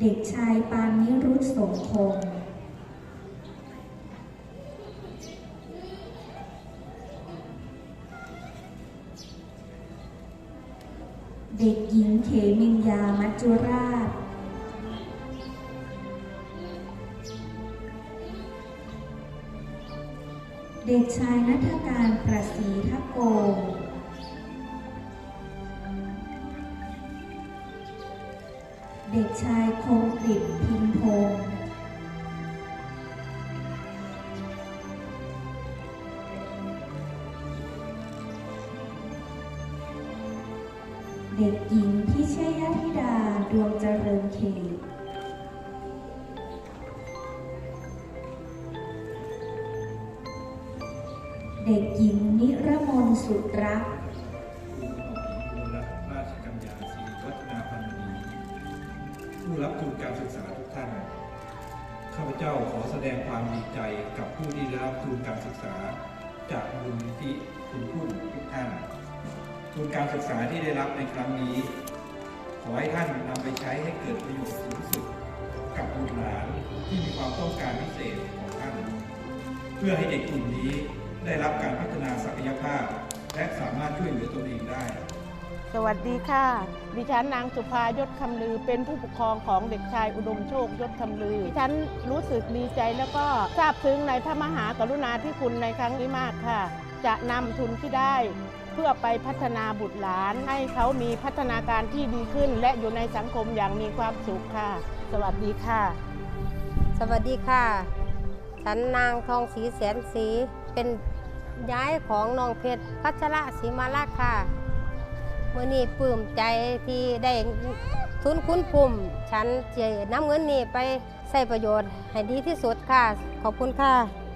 เด็กชายปานนิรุตสงคงเด็กหญิงเขมินยามัจจุราช เด็กชายนัฐการประสีทะโก ด็กชายคงกฤษพิมพงศ์เด็กหญิงพิชยธิดาดวงเจริญเขตเด็กหญิงนิรมนสุดรัก รับทุนการศึกษาทุกท่าน ข้าพเจ้าขอแสดงความดีใจกับผู้ที่ได้รับทุนการศึกษา จากมูลนิธิคุณผู้ทุกท่าน ทุนการศึกษาที่ได้รับในครั้งนี้ ขอให้ท่านนำไปใช้ให้เกิดประโยชน์สูงสุดกับบุตรหลานที่มีความต้องการพิเศษของท่าน เพื่อให้เด็กกลุ่มนี้ได้รับการพัฒนาศักยภาพ และสามารถช่วยเหลือตนเองได้ สวัสดีค่ะ ดิฉันนางสุภายศคำลือ เป็นผู้ปกครองของเด็กชายอุดมโชคยศคำลือดิฉันรู้สึกดีใจแล้วก็ซาบซึ้งในพระมหากรุณาธิคุณในครั้งนี้มากค่ะ จะนำทุนที่ได้เพื่อไปพัฒนาบุตรหลาน ให้เขามีพัฒนาการที่ดีขึ้น และอยู่ในสังคมอย่างมีความสุขค่ะ สวัสดีค่ะ สวัสดีค่ะ ฉันนางทองศรีแสนศรีเป็นย้ายของน้องเพชรพัชระศรีมาลาค่ะ มื่อนี้ปลื้มใจที่ได้ทุนคุ้นภูมิฉันจะนำเงินนี้ไปใช้ประโยชน์ให้ดีที่สุดค่ะ ขอบคุณค่ะ